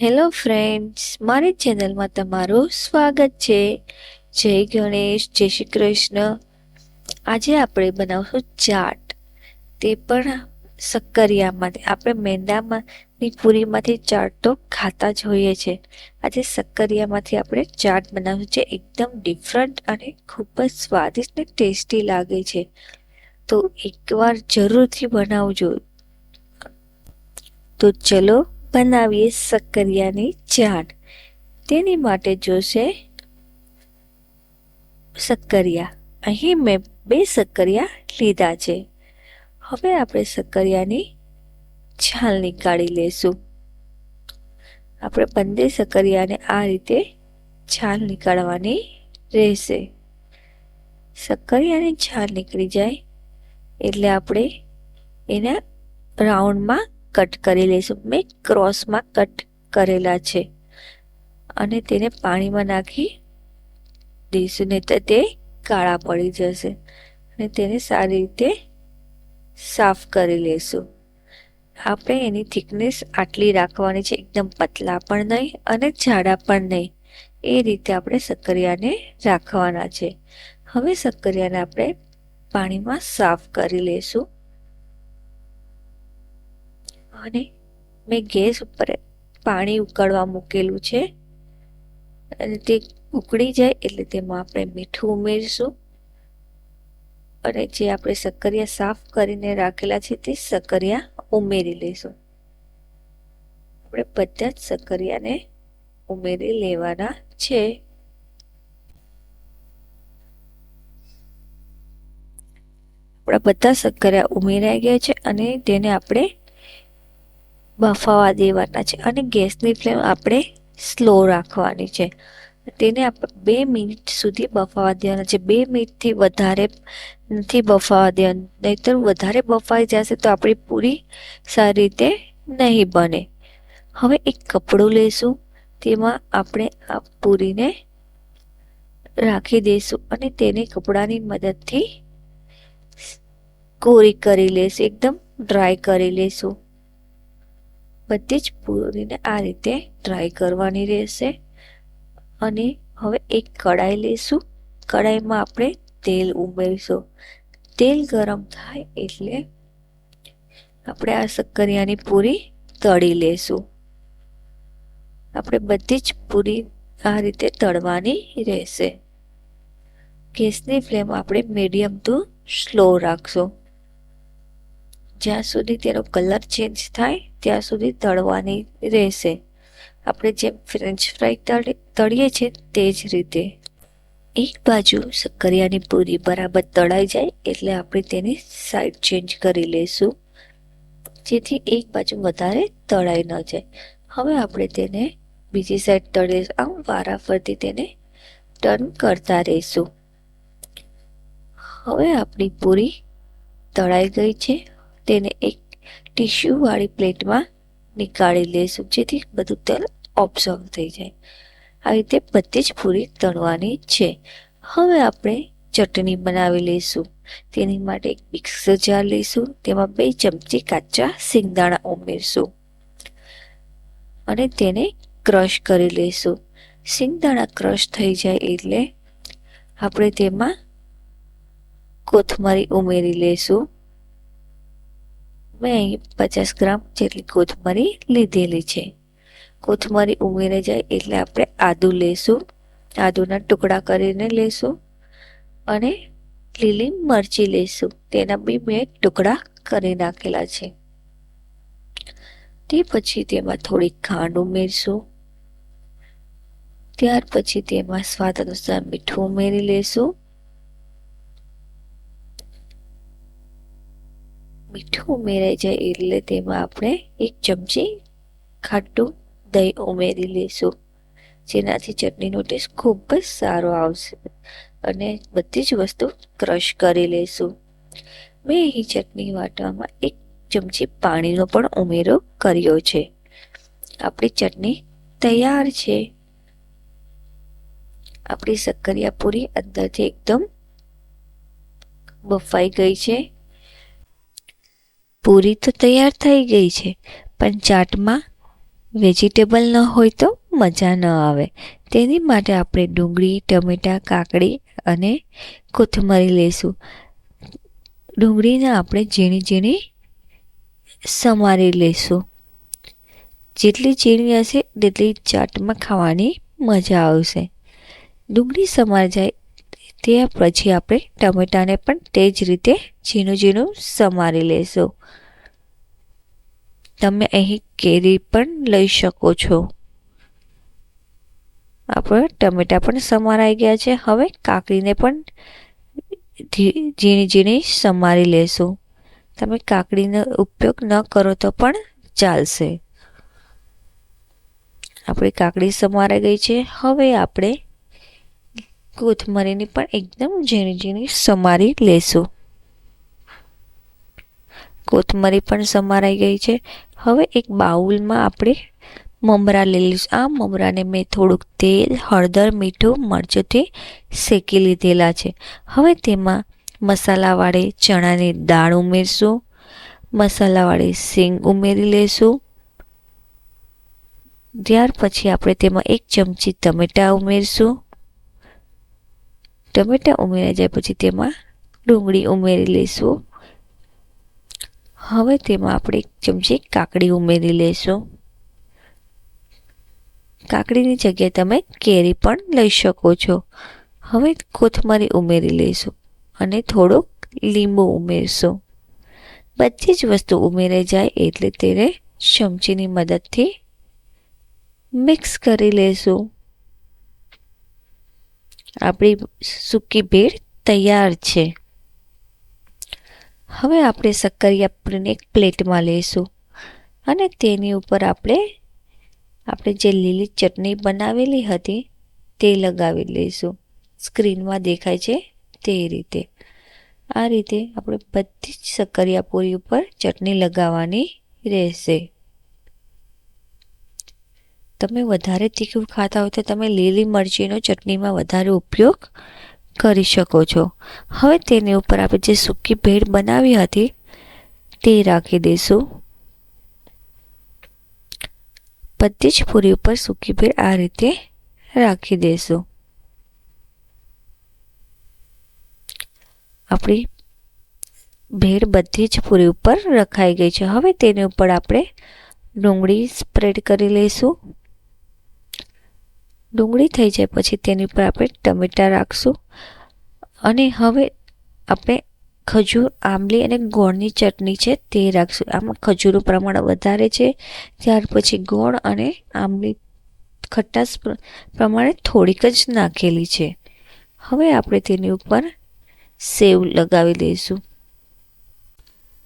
Hello friends મારી ચેનલમાં તમારું સ્વાગત છે. જય ગણેશ, જય શ્રી કૃષ્ણ. આજે આપણે બનાવશું ચાટ. તે પણ શક્કરિયામાંથી આપણે મેંદામાંની પૂરીમાંથી ચાટ તો ખાતા જ હોઈએ છે આજે શક્કરિયામાંથી આપણે ચાટ બનાવશું છે. એકદમ ડિફરન્ટ અને ખૂબ જ સ્વાદિષ્ટ ને ટેસ્ટી લાગે છે. તો એકવાર જરૂરથી બનાવજો. તો ચલો બનાવીએ શક્કરિયાની ચાટ તેની માટે જોશે શક્કરિયા અહીં મેં બે સક્કરિયા લીધા છે. હવે આપણે સક્કરિયાની છાલ નીકાળી લેશું. આપણે બંને સક્કરિયાને આ રીતે છાલ નીકાળવાની રહેશે. શક્કરિયાની છાલ નીકળી જાય એટલે આપણે એના રાઉન્ડમાં કટ કરી લઈશું મેં ક્રોસમાં કટ કરેલા છે. અને તેને પાણીમાં નાખી દઈશું, નહીં તો તે કાળા પડી જશે. અને તેને સારી રીતે સાફ કરી લેશું. આપણે એની થિકનેસ આટલી રાખવાની છે. એકદમ પતલા પણ નહીં અને જાડા પણ નહીં. એ રીતે આપણે સક્કરિયાને રાખવાના છે. હવે સક્કરિયાને આપણે પાણીમાં સાફ કરી લેશું. અને મેં ગેસ ઉપર પાણી ઉકળવા મૂકેલું છે. અને તે ઉકળી જાય એટલે તેમાં આપણે મીઠું ઉમેરીશું. અને જે આપણે સક્કરિયા સાફ કરીને રાખેલા છે તે સક્કરિયા ઉમેરી લઈશું. આપણે બધા જ સક્કરિયાને ઉમેરી લેવાના છે. આપણા બધા સક્કરિયા ઉમેરાઈ ગયા છે અને તેને આપણે બફાવા દેવાના છે અને ગેસની ફ્લેમ આપણે સ્લો રાખવાની છે. તેને આપણે બે મિનિટ સુધી બફાવા દેવાના છે. બે મિનિટથી વધારે નથી બફાવા દેવાનું. નહીતર વધારે બફાઈ જશે તો આપણી પૂરી સારી રીતે નહીં બને. હવે એક કપડું લઈશું તેમાં આપણે આ પૂરીને રાખી દઈશું અને તેને કપડાની મદદથી કોરી કરી લઈશું એકદમ ડ્રાય કરી લઈશું બધી જ પૂરીને આ રીતે ડ્રાય કરવાની રહેશે. અને હવે એક કડાઈ લઈશું. કડાઈમાં આપણે તેલ ઉમેરીશું. તેલ ગરમ થાય એટલે આપણે આ શક્કરિયાની પૂરી તળી લેશું આપણે બધી જ પૂરી આ રીતે તળવાની રહેશે. ગેસની ફ્લેમ આપણે મીડિયમ ટુ સ્લો રાખશું. જ્યાં સુધી તેનો કલર ચેન્જ થાય, ત્યાં સુધી તળવાની રહેશે. આપણે જેમ ફ્રેન્ચ ફ્રાઈ તળીએ છીએ તે જ રીતે. એક બાજુ શક્કરિયાની પૂરી બરાબર તળાઈ જાય એટલે આપણે તેની સાઈડ ચેન્જ કરી લઈશું. જેથી એક બાજુ વધારે તળાઈ ન જાય. હવે આપણે તેને બીજી સાઈડ તળીએ આમ વારાફરતી તેને ટર્ન કરતા રહીશું. હવે આપણી પૂરી તળાઈ ગઈ છે. તેને એક ટીશ્યુવાળી પ્લેટમાં નીકાળી લઈશું, જેથી બધું તેલ ઓબ્ઝર્વ થઈ જાય. આવી રીતે બધી જ પૂરી તળવાની છે. હવે આપણે ચટણી બનાવી લઈશું. તેની માટે એક મિક્સર જાર લઈશું. તેમાં બે ચમચી કાચા સિંગદાણા ઉમેરશું. અને તેને ક્રશ કરી લઈશું. સિંગદાણા ક્રશ થઈ જાય એટલે આપણે તેમાં કોથમરી ઉમેરી લઈશું. મેં અહીં પચાસ ગ્રામ જેટલી કોથમરી લીધેલી છે. કોથમરી ઉમેરાઈ જાય એટલે આપણે આદુ લેશું આદુના ટુકડા કરીને લેશું અને લીલી મરચી લેશું તેના બી મેં ટુકડા કરી નાખેલા છે. તે પછી તેમાં થોડી ખાંડ ઉમેરશું. ત્યાર પછી તેમાં સ્વાદ અનુસાર મીઠું ઉમેરી લેશું મીઠું ઉમેરાઈ જાય એટલે તેમાં આપણે એક ચમચી ખાટું દહીં ઉમેરી લઈશું. જેનાથી ચટણીનો ટેસ્ટ ખૂબ જ સારો આવશે અને બધી જ વસ્તુ ક્રશ કરી લઈશું. મેં અહીં ચટણી વાટવામાં એક ચમચી પાણીનો પણ ઉમેરો કર્યો છે. આપણી ચટણી તૈયાર છે. આપણી શક્કરિયા પૂરી અંદરથી એકદમ બફાઈ ગઈ છે. પૂરી તો તૈયાર થઈ ગઈ છે, પણ ચાટમાં વેજીટેબલ ન હોય તો મજા ન આવે. તેની માટે આપણે ડુંગળી, ટમેટાં, કાકડી અને કોથમરી લઈશું. ડુંગળીને આપણે ઝીણી ઝીણી સમારી લઈશું. જેટલી ઝીણી હશે, તેટલી ચાટમાં ખાવાની મજા આવશે. ડુંગળી સમાર જાય તે પછી આપણે ટમેટાને પણ તે જ રીતે ઝીણું ઝીણું સમારી લેશું. તમે અહીં કેરી પણ લઈ શકો છો. આપણે ટમેટા પણ સમારાઈ ગયા છે. હવે કાકડીને પણ ઝીણી ઝીણી સમારી લેશું. તમે કાકડીનો ઉપયોગ ન કરો તો પણ ચાલશે. આપણી કાકડી સમારાઈ ગઈ છે. હવે આપણે કોથમરીની પણ એકદમ ઝીણી ઝીણી સમારી લેશું. કોથમરી પણ સમારાઈ ગઈ છે. હવે એક બાઉલમાં આપણે મમરા લઈ લઈશું. આ મમરાને મેં થોડુંક તેલ, હળદર, મીઠું, મરચુંથી શેકી લીધેલા છે. હવે તેમાં મસાલાવાળી ચણાની દાળ ઉમેરશું. મસાલાવાળી સિંગ ઉમેરી લેશું. ત્યાર પછી આપણે તેમાં એક ચમચી ટમેટાં ઉમેરશું. ટમેટાં ઉમેરાઈ જાય પછી તેમાં ડુંગળી ઉમેરી લઈશું. હવે તેમાં આપણે એક ચમચી કાકડી ઉમેરી લઈશું. કાકડીની જગ્યાએ તમે કેરી પણ લઈ શકો છો. હવે કોથમરી ઉમેરી લઈશું અને થોડુંક લીંબુ ઉમેરશું. બધી જ વસ્તુ ઉમેરાઈ જાય એટલે તેને ચમચીની મદદથી મિક્સ કરી લેશું આપણી સૂકી ભેળ તૈયાર છે. હવે આપણે શક્કરિયા એક પ્લેટમાં લઈશું અને તેની ઉપર આપણે આપણે જે લીલી ચટણી બનાવેલી હતી તે લગાવી લઈશું. સ્ક્રીનમાં દેખાય છે તે રીતે. આ રીતે આપણે બધી જ શક્કરિયા પૂરી ઉપર ચટણી લગાવવાની રહેશે. તમે વધારે તીખું ખાતા હોય તો તમે લીલી મરચીનો ચટણીમાં વધારે ઉપયોગ કરી શકો છો. હવે તેની ઉપર આપણે જે સૂકી ભેળ બનાવી હતી તે રાખી દઈશું. બધી જ પૂરી ઉપર સૂકી ભેળ આ રીતે રાખી દઈશું. આપણી ભેળ બધી જ પૂરી ઉપર રખાઈ ગઈ છે. હવે તેની ઉપર આપણે ડુંગળી સ્પ્રેડ કરી લઈશું. ડુંગળી થઈ જાય પછી તેની ઉપર આપણે ટમેટાં રાખશું. અને હવે આપણે ખજૂર, આંબલી અને ગોળની ચટણી છે તે રાખશું. આમાં ખજૂરનું પ્રમાણ વધારે છે. ત્યાર પછી ગોળ અને આંબલી ખટાશ પ્રમાણે થોડીક જ નાખેલી છે. હવે આપણે તેની ઉપર સેવ લગાવી દઈશું.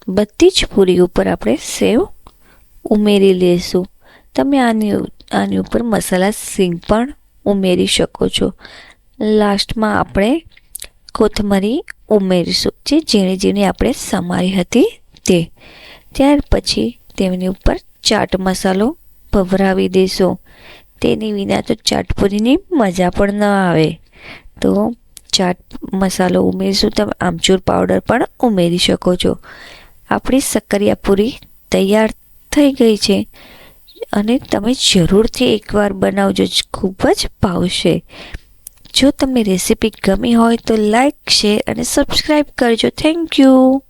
બધી જ પૂરી ઉપર આપણે સેવ ઉમેરી લઈશું. તમે આની આની ઉપર મસાલા સિંગ પણ ઉમેરી શકો છો. લાસ્ટમાં આપણે કોથમરી ઉમેરીશું, જે ઝીણી ઝીણી આપણે સમારી હતી તે. ત્યાર પછી તેની ઉપર ચાટ મસાલો ભભરાવી દઈશું. તેની વિના તો ચાટપુરીની મજા પણ ન આવે. તો ચાટ મસાલો ઉમેરીશું, તમે આમચૂર પાવડર પણ ઉમેરી શકો છો. આપણી શક્કરિયા પૂરી તૈયાર થઈ ગઈ છે. અને તમે જરૂરથી એકવાર બનાવજો ખૂબ જ ભાવશે. જો તમને રેસીપી ગમી હોય તો લાઈક, શેર અને સબસ્ક્રાઈબ કરજો. Thank you.